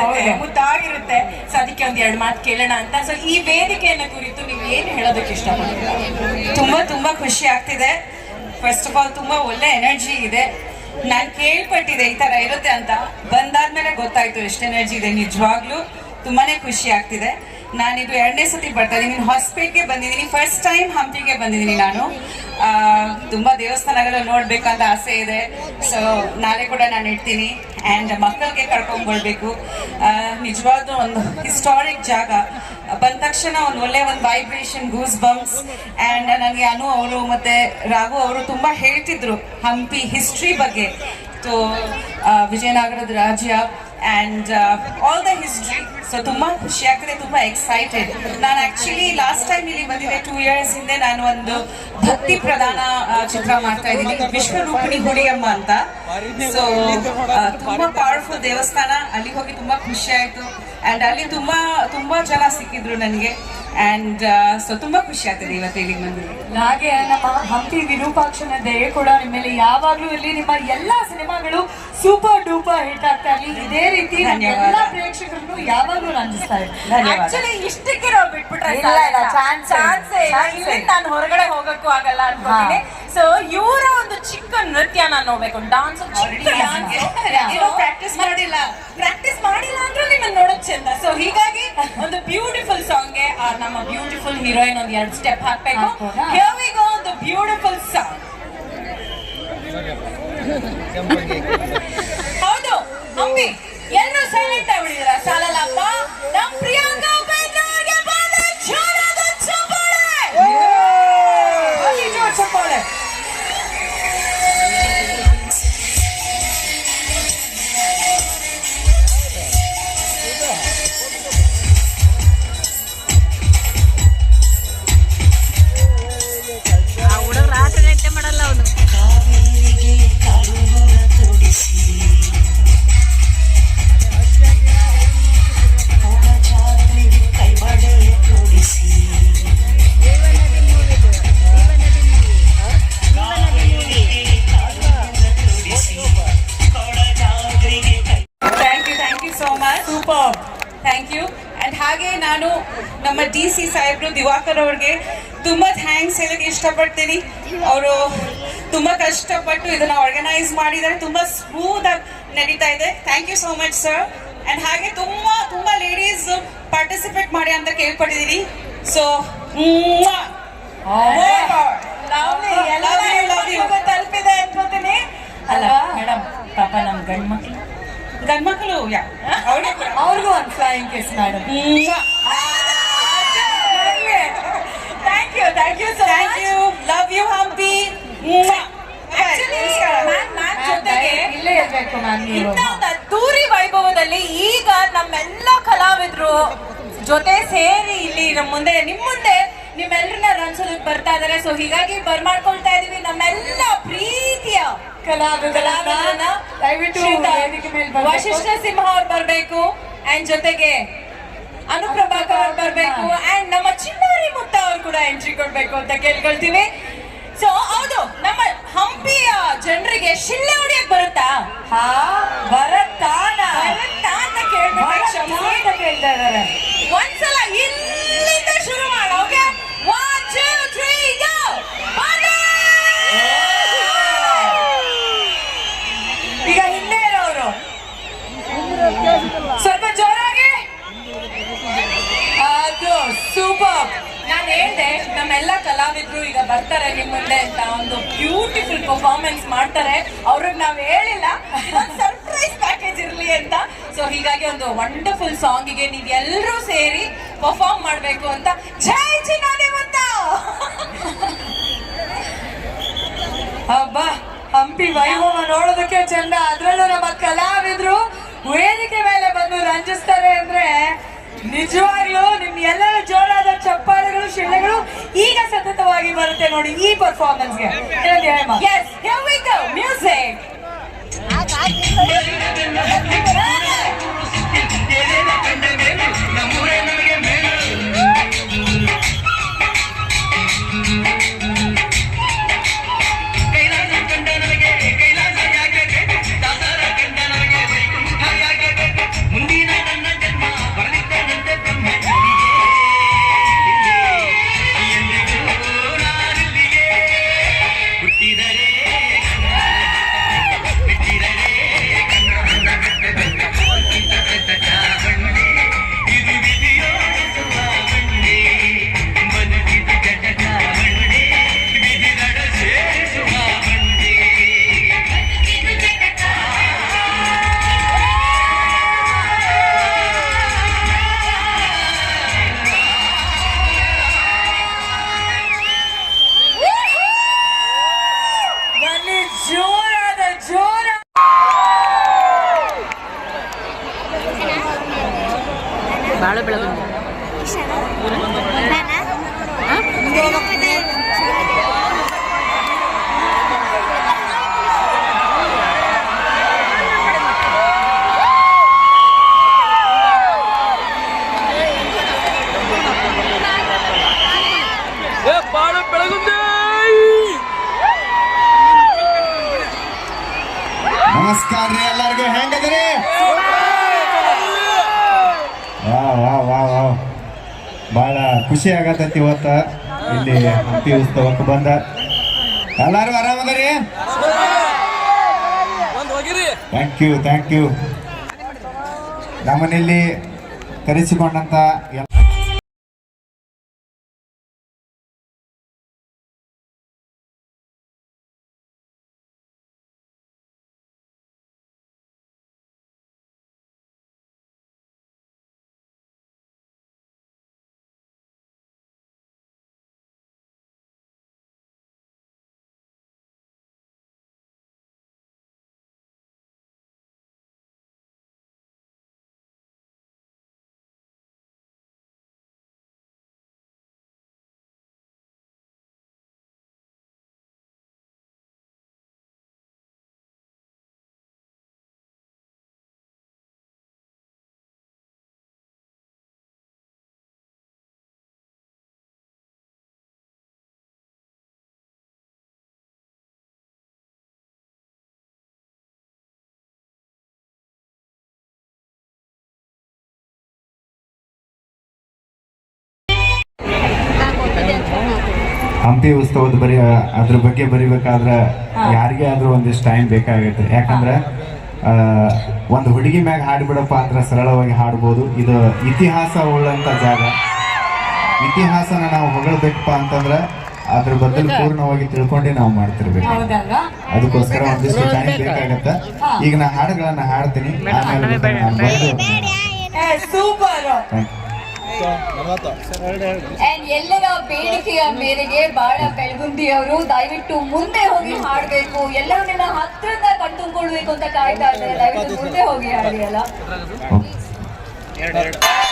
ಹೌದು. ಮುದ್ದಾಗಿರುತ್ತೆ. ಸೊ ಅದಕ್ಕೆ ಒಂದ್ ಎರಡು ಮಾತು ಕೇಳೋಣ ಅಂತ. ಸೊ ಈ ವೇದಿಕೆಯನ್ನ ಕುರಿತು ನೀವು ಏನ್ ಹೇಳೋದಕ್ಕೆ ಇಷ್ಟಪಡ್ತೀರಾ? ತುಂಬಾ ತುಂಬಾ ಖುಷಿ ಆಗ್ತಿದೆ. ಫಸ್ಟ್ ಆಫ್ ಆಲ್ ತುಂಬಾ ಒಳ್ಳೆ ಎನರ್ಜಿ ಇದೆ. ನಾನು ಕೇಳ್ಪಟ್ಟಿದೆ ಈ ತರ ಇರುತ್ತೆ ಅಂತ. ಬಂದಾದ್ಮೇಲೆ ಗೊತ್ತಾಯ್ತು ಎಷ್ಟು ಎನರ್ಜಿ ಇದೆ. ನಿಜವಾಗ್ಲೂ ತುಂಬಾನೇ ಖುಷಿ ಆಗ್ತಿದೆ. ನಾನಿದು ಎರಡನೇ ಸತಿ ಬರ್ತಾ ಇದ್ದೀನಿ. ಹೊಸಪೇಟೆಗೆ ಬಂದಿದ್ದೀನಿ. ಫಸ್ಟ್ ಟೈಮ್ ಹಂಪಿಗೆ ಬಂದಿದ್ದೀನಿ ನಾನು. ತುಂಬ ದೇವಸ್ಥಾನಗಳು ನೋಡಬೇಕಂತ ಆಸೆ ಇದೆ. ಸೊ ನಾಳೆ ಕೂಡ ನಾನು ಇಡ್ತೀನಿ ಆ್ಯಂಡ್ ಮಕ್ಕಳಿಗೆ ಕರ್ಕೊಂಡ್ಕೊಳ್ಬೇಕು ನಿಜವಾದ ಒಂದು ಹಿಸ್ಟಾರಿಕ್ ಜಾಗ. ಬಂದ ತಕ್ಷಣ ಒಂದು ಒಳ್ಳೆ ಒಂದು ವೈಬ್ರೇಷನ್ ಗೂಸ್ ಬಂಪ್ಸ್ ಆ್ಯಂಡ್ ನನಗೆ ಅನು ಅವರು ಮತ್ತು ರಾಘು ಅವರು ತುಂಬ ಹೇಳ್ತಿದ್ರು ಹಂಪಿ ಹಿಸ್ಟ್ರಿ ಬಗ್ಗೆ. ಸೊ ವಿಜಯನಗರದ ರಾಜ್ಯ. And all the history so ತುಂಬಾ ಖುಷಿ ಆಗ್ತದೆ, ತುಂಬಾ ಎಕ್ಸೈಟೆಡ್ ನಾನು ಆಕ್ಚುಲಿ ಲಾಸ್ಟ್ ಟೈಮ್ ಇಲ್ಲಿ ಬಂದಿದ್ದೆ ಟೂ ಇಯರ್ಸ್ ಹಿಂದೆ ನಾನು ಒಂದು ಭಕ್ತಿ ಪ್ರಧಾನ ಚಿತ್ರ ಮಾಡ್ತಾ ಇದ್ದೀನಿ ವಿಶ್ವರೂಪಿಣಿ ಗುಡಿಯಮ್ಮ ಅಂತ. ಸೊ ತುಂಬಾ ಪವರ್ಫುಲ್ ದೇವಸ್ಥಾನ. ಅಲ್ಲಿ ಹೋಗಿ ತುಂಬಾ ಖುಷಿ ಆಯ್ತು. ಅಂಡ್ ಅಲ್ಲಿ ತುಂಬಾ ತುಂಬಾ ಜನ ಸಿಕ್ಕಿದ್ರು ನನಗೆ. ಅಂಡ್ ಸೊ ತುಂಬಾ ಖುಷಿ ಆಗ್ತದೆ ಇವತ್ತು ಇಲ್ಲಿಗೆ ಬಂದಿದ್ದು ಹಾಗೆ ನಮ್ಮ ಹಂಪಿ ವಿರೂಪಾಕ್ಷನ ದಯೆ ಕೂಡ ನಿಮ್ಮಲ್ಲಿ ಯಾವಾಗ್ಲೂ ಇಲ್ಲಿ ನಿಮ್ಮ ಎಲ್ಲಾ ಸಿನಿಮಾಗಳು ಸೂಪರ್ ಡೂಪರ್ ಹಿಟ್ ಆಗ್ತಾ ಇರಲಿ. ಇದೇ ರೀತಿ. ಎಲ್ಲಾ ಪ್ರೇಕ್ಷಕರನ್ನು ಯಾವಾಗ್ಲೂ ರಂಜಿಸ್ತಾ ಆಕ್ಚುಲಿ ಇಷ್ಟಕ್ಕೆ ನಾವು ಬಿಟ್ಬಿಟ್ರೆ ಚಾನ್ಸ್ ಇಲ್ಲ. ನಾನು ಹೊರಗಡೆ ಹೋಗಕ್ಕೂ ಆಗಲ್ಲ ಅನ್ಕೊಂಡಿದ್ದೆ ಸೊ ಇವರ ಒಂದು ಚಿಕ್ಕ ನೃತ್ಯ ನಾನು ನೋಡ್ಬೇಕು. ಡಾನ್ಸ್ ಪ್ರಾಕ್ಟೀಸ್ ಮಾಡಿಲ್ಲ. ಪ್ರಾಕ್ಟೀಸ್ ಮಾಡಿಲ್ಲ ಅಂದ್ರೆ ನಿಮ್ಮನ್ನ ನೋಡೋದ್ ಚಂದ. ಸೊ ಹೀಗಾಗಿ ಒಂದು ಬ್ಯೂಟಿಫುಲ್ ನಮ್ಮ ಬ್ಯೂಟಿಫುಲ್ ಹೀರೋಯಿನ್ ಒಂದು ಎರಡು ಸ್ಟೆಪ್ ಹಾಕ್ಬೇಕು? Here we go the beautiful song ಹೌದು ಹಂಪಿ ಎಲ್ಲರೂ ಸೈಲೆಂಟ್ ಆಗ್ಬಿಟ್ಟಿದ್ದೀರಾ ಸಾಲಲ್ಲಪ್ಪ ಅವ್ರಿಗೆ ತುಂಬ ಥ್ಯಾಂಕ್ಸ್ ಹೇಳಕ್ಕೆ ಇಷ್ಟಪಡ್ತೀನಿ. ಅವರು ತುಂಬ ಕಷ್ಟಪಟ್ಟು ಇದನ್ನ ಆರ್ಗನೈಸ್ ಮಾಡಿದ್ದಾರೆ. ತುಂಬ ಸ್ಮೂತ್ ಆಗಿ ನಡೀತಾ ಇದೆ. Thank you so much sir and ಹಾಗೆ ತುಂಬ ತುಂಬ ಲೇಡೀಸ್ ಪಾರ್ಟಿಸಿಪೇಟ್ ಮಾಡಿ ಅಂತ ಕೇಳ್ಪಟ್ಟಿದ್ದೀನಿ ಸೊ. ತಲುಪಿದೆ ಅನ್ಕೋತೀನಿ. ಅಲ್ಲ ಅಲ್ವಾ? ಮೇಡಮ್ ಪಾಪ ನಮ್ ಗಂಡ್ ಮಕ್ಳು ಗಂಡ್ಮಕ್ಳು ಯಾ? ಅವ್ರಿಗೆ ಒಂದು flying kiss madam thank you thank you so thank you love you Hampi ಇಲ್ಲೇ ಇರಬೇಕು ಅದ್ದೂರಿ ವೈಭವದಲ್ಲಿ ಈಗ ನಮ್ಮೆಲ್ಲ ಕಲಾವಿದ್ರು ಜೊತೆ ಸೇರಿ ಇಲ್ಲಿ ನಮ್ಮ ಮುಂದೆ ನಿಮ್ಮ ಮುಂದೆ ನಿಮ್ಮೆಲ್ಲರನ್ನ ರಂಜಿಸೋದಕ್ಕೆ ಬರ್ತಾ ಇದಾರೆ. ಸೊ ಹೀಗಾಗಿ ಬರ್ಮಾಡ್ಕೊಳ್ತಾ ಇದೀವಿ ನಮ್ಮೆಲ್ಲ ಪ್ರೀತಿಯ ಕಲಾವಿದರನ್ನ. ದಯವಿಟ್ಟು. ವಶಿಷ್ಠ ಸಿಂಹ ಅವ್ರು ಬರ್ಬೇಕು. ಅಂಡ್ ಜೊತೆಗೆ ಅನುಪ್ರಭಾಕರ್ ಅವ್ರು ಬರ್ಬೇಕು. ಅಂಡ್ ನಮ್ಮ ಚಿನ್ನಾರಿ ಮುತ್ತ ಅವ್ರು ಕೂಡ ಎಂಟ್ರಿ ಕೊಡ್ಬೇಕು ಅಂತ ಕೇಳ್ಕೊಳ್ತೀವಿ. ಸೊ ಹೌದು ನಮ್ಮ ಹಂಪಿಯ ಜನರಿಗೆ ಶಿಲ್ಲೆ ಹೊಡಿಯಕ್ ಬರುತ್ತಾ? ಹಾ. ಬರತ್ತಾನ ಬರುತ್ತಾ ಅಂತ ಕೇಳ್ಬೇಕು ಕ್ಷಮಿಸಿ. ಅಂತ ಕೇಳ್ತಾ ಇದಾರೆ ಒಂದ್ಸಲ ಇಲ್ಲಿಂದ ಶುರು ಮಾಡ okay one two three go ಈಗ ಹಿಂದೆ ಇರೋರು. ಸ್ವಲ್ಪ ಜೋರಾಗಿ. ಅದು ಸೂಪರ್ ನಾನು ಹೇಳಿದೆ, ನಮ್ಮೆಲ್ಲ ಕಲಾವಿದ್ರು ಈಗ ಬರ್ತಾರೆ ನಿಮ್ಮ ಮುಂದೆ ಅಂತ ಒಂದು ಬ್ಯೂಟಿಫುಲ್ ಪರ್ಫಾರ್ಮೆನ್ಸ್ ಮಾಡ್ತಾರೆ. ಅವ್ರಿಗೆ ನಾವು ಹೇಳಿಲ್ಲ ಸರ್ಪ್ರೈಸ್ ಪ್ಯಾಕೇಜ್ ಇರಲಿ ಅಂತ. ಸೊ ಹೀಗಾಗಿ ಒಂದು ವಂಡರ್ಫುಲ್ ಸಾಂಗಿಗೆ ನೀವೆಲ್ಲರೂ ಸೇರಿ ಪರ್ಫಾರ್ಮ್ ಮಾಡಬೇಕು ಅಂತ ಜೈ ಚಿನ್ನಾದೇವಂತ ಹಬ್ಬ ಹಂಪಿ ವೈಭವ ನೋಡೋದಕ್ಕೆ ಚಂದ. ಅದರಲ್ಲೂ ನಮ್ಮ ಕಲಾವಿದ್ರು ವೇದಿಕೆ ಮೇಲೆ ಬಂದು ರಂಜಿಸ್ತಾರೆ ಅಂದ್ರೆ ನಿಜವಾಗ್ಲೂ ನಿಮ್ ಎಲ್ಲರ ಜೋರಾದ ಚಪ್ಪಾಳೆಗಳು ಶಿಳ್ಳೆಗಳು ಈಗ ಸತತವಾಗಿ ಬರುತ್ತೆ ನೋಡಿ ಈ ಪರ್ಫಾರ್ಮೆನ್ಸ್ಗೆ ಏನಂತ ಬಾಳ ಬೆಳಗ್ಗೆ ಬಾಳ ಬೆಳಗುಂದಿ ನಮಸ್ಕಾರ ರೀ ಎಲ್ಲರಿಗೂ ಹೆಂಗದ್ರಿ ವಾ ವಾ ವಾ ವಾ ಭಾಳ ಖುಷಿ ಆಗತ್ತೈತಿ ಇವತ್ತ. ಇಲ್ಲಿ ಹಂಪಿ ಉತ್ಸವಕ್ಕೆ ಬಂದ. ಎಲ್ಲರೂ ಆರಾಮದರಿ ಥ್ಯಾಂಕ್ ಯು ಥ್ಯಾಂಕ್ ಯು ನಮ್ಮನೆಯಲ್ಲಿ ಕರೆಸಿಕೊಂಡಂತ ಎಲ್ಲ ಹಂಪಿ ಉತ್ಸವದ ಬರಿ ಅದ್ರ ಬಗ್ಗೆ ಬರಿಬೇಕಾದ್ರೆ ಯಾರಿಗೆ ಆದ್ರೂ ಒಂದಿಷ್ಟು ಟೈಮ್ ಬೇಕಾಗುತ್ತೆ ಯಾಕಂದ್ರೆ ಒಂದು ಹುಡುಗಿ ಮ್ಯಾಗ ಹಾಡ್ಬಿಡಪ್ಪ ಅಂದ್ರೆ ಸರಳವಾಗಿ ಹಾಡ್ಬೋದು. ಇದು ಇತಿಹಾಸ ಉಳ್ಳಂತ ಜಾಗ. ಇತಿಹಾಸನ ನಾವು ಹೊಗಳಬೇಕಪ್ಪ ಅಂತಂದ್ರೆ ಅದ್ರ ಬದಲು ಪೂರ್ಣವಾಗಿ ತಿಳ್ಕೊಂಡೆ ನಾವು ಮಾಡ್ತಿರ್ಬೇಕು. ಹೌದಲ್ವಾ ಅದಕ್ಕೋಸ್ಕರ ಒಂದಿಷ್ಟು ಟೈಮ್ ಬೇಕಾಗತ್ತೆ. ಈಗ ನಾ ಹಾಡುಗಳನ್ನ ಹಾಡ್ತೀನಿ. ಆಮೇಲೆ ಸೂಪರ್. ಅಂಡ್ ಎಲ್ಲರ ಬೇಡಿಕೆಯ ಮೇರೆಗೆ ಬಾಳ ಬೆಳಗುಂದಿ ಅವರು ದಯವಿಟ್ಟು ಮುಂದೆ ಹೋಗಿ ಹಾಡ್ಬೇಕು. ಎಲ್ಲವನ್ನೆಲ್ಲ ಹತ್ತಿರದ ಕಣ್ತುಂಬಿಕೊಳ್ಬೇಕು ಅಂತ ಕಾಯ್ತಾ ಇದ್ದಾರೆ. ದಯವಿಟ್ಟು ಮುಂದೆ ಹೋಗಿ ಹಾಡಿ ಅಲ್ಲ ಿ.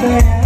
Yeah.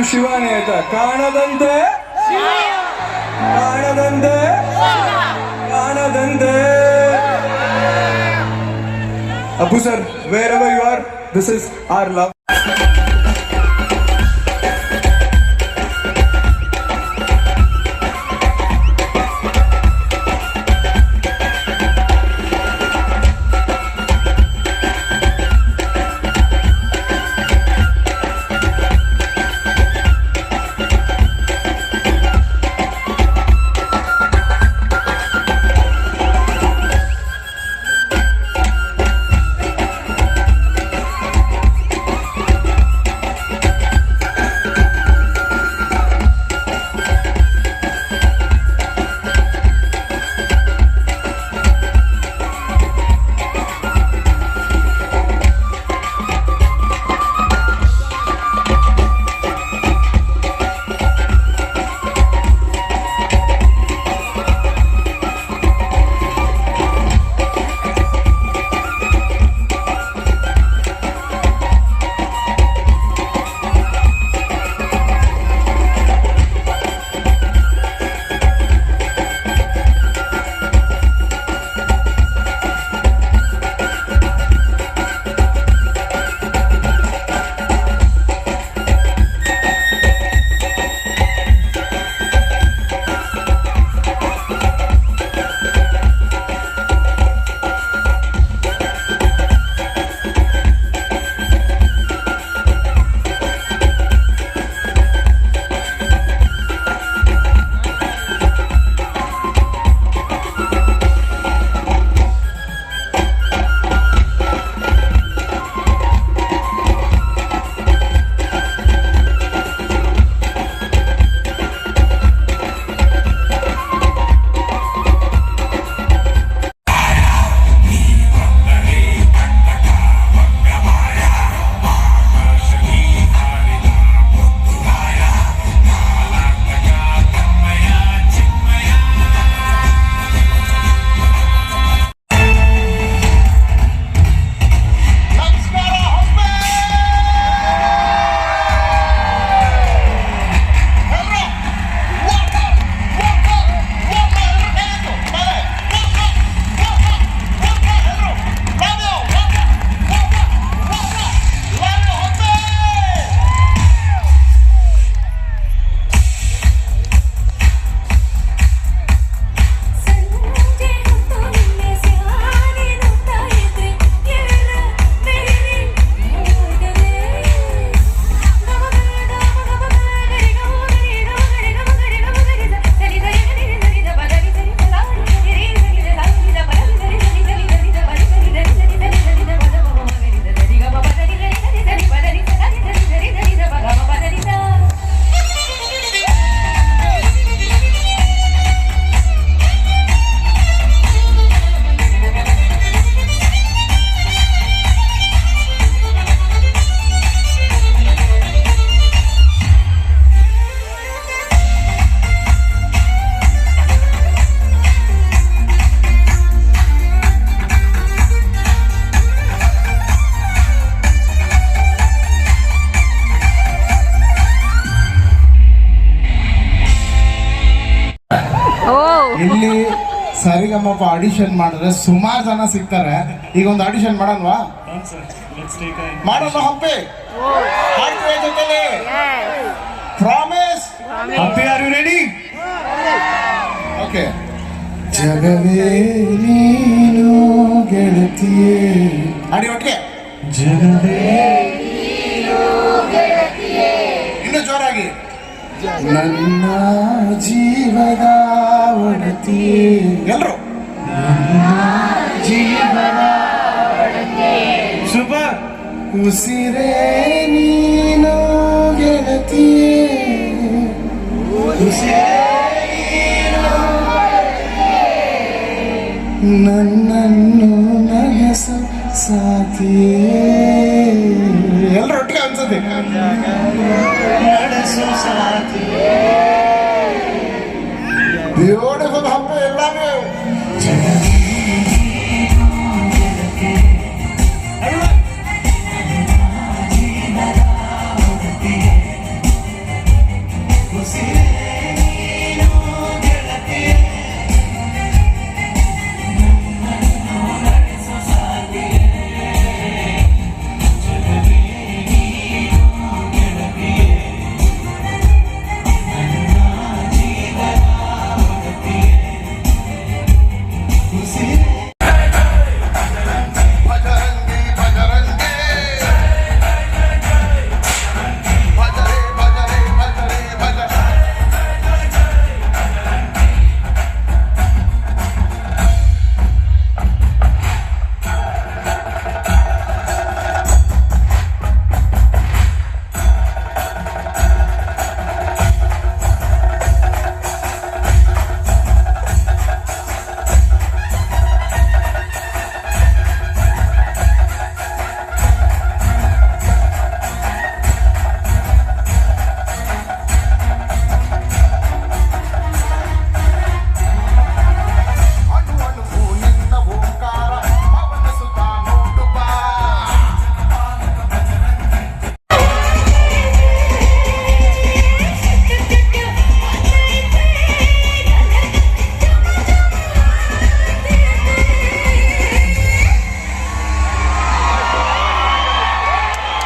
ಶಿವಾನಿ ಆಯ್ತಾ? ಕಾಣದಂತೆ? ಕಾಣದಂತೆ? ಕಾಣದಂತೆ? ಅಬ್ಬು sir where ever you are this is our love ಇಲ್ಲಿ ಸರಿಗಮ್ಮಪ್ಪ ಆಡಿಷನ್ ಮಾಡಿದ್ರೆ ಸುಮಾರು ಜನ ಸಿಗ್ತಾರೆ. ಈಗ ಒಂದು ಆಡಿಷನ್ ಮಾಡಲ್ವಾ? ಮಾಡೋಣ Hampi. Promise Hampi are you ready okay ಜಗವೇ ನೀನು ಗೆಳತಿಯೇ. ಆಡಿ ಒಟ್ಟಿಗೆ. ಜಗವೇ ಇನ್ನು ಜೋರಾಗಿ. ನನ್ನ ಜೀವದ ಒಡತಿ. ಎಲ್ರು? ಜೀವದ ಶುಭ. ಉಸಿರೇ ನೀನು ಗೆಳತಿ. ನನ್ನನ್ನು ನನಸ ಸಾಕಿಯೇ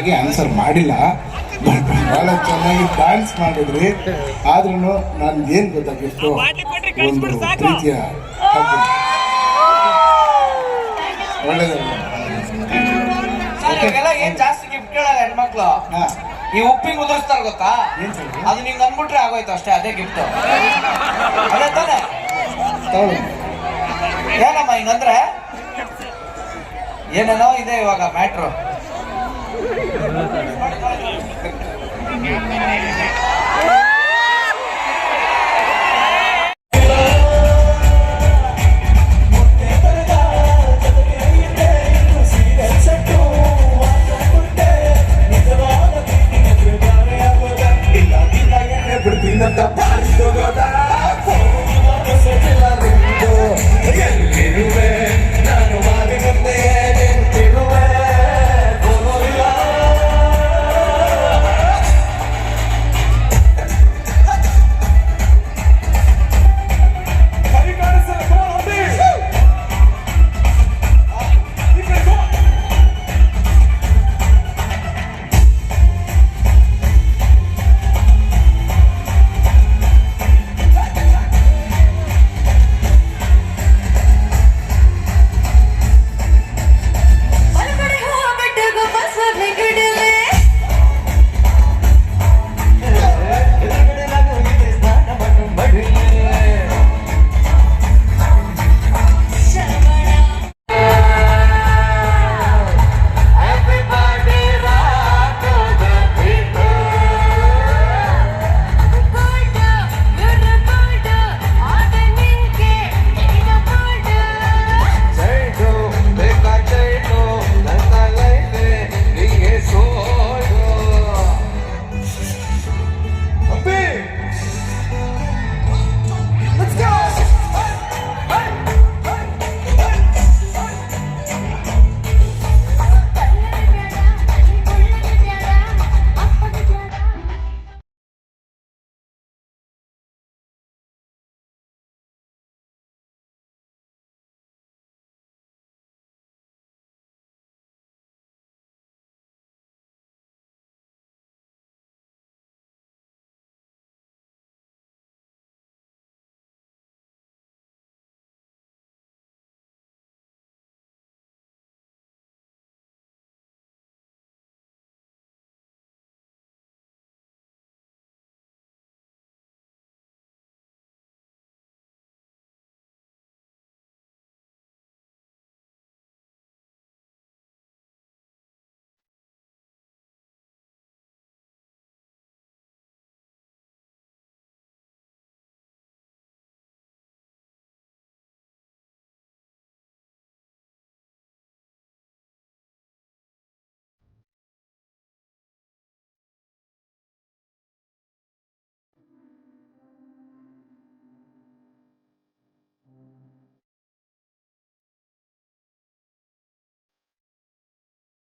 ಚೆನ್ನಾಗಿ ಆನ್ಸರ್ ಮಾಡಿಲ್ಲ. ಬಟ್ ಬಹಳ ಚೆನ್ನಾಗಿ ಡ್ಯಾನ್ಸ್ ಮಾಡಿದ್ರಿ. ಆದ್ರೂ ನಾನು ಏನ್ ಗೊತ್ತಾಗಿತ್ತು ಒಂದು ಪ್ರೀತಿಯ ಏನ್ ಜಾಸ್ತಿ ಗಿಫ್ಟ್ ಕೇಳಲ್ಲ ಹೆಣ್ಮಕ್ಳು? ಹಾ. ಈ ಉಪ್ಪಿಗೆ ಉದುರಿಸ್ತಾರ ಗೊತ್ತಾ? ಏನ್ ಸರ್? ಇದು? ಅದು ನಿಂಗೆ ಅಂದ್ಬಿಟ್ರೆ ಆಗೋಯ್ತು ಅಷ್ಟೇ ಅದೇ ಗಿಫ್ಟ್ ಅದೇ ತಾನೆ? ಏನಮ್ಮ ಹಿಂಗಂದ್ರೆ ಏನೇನೋ ಇದೆ ಇವಾಗ ಮ್ಯಾಟ್ರು よろしくお願いします。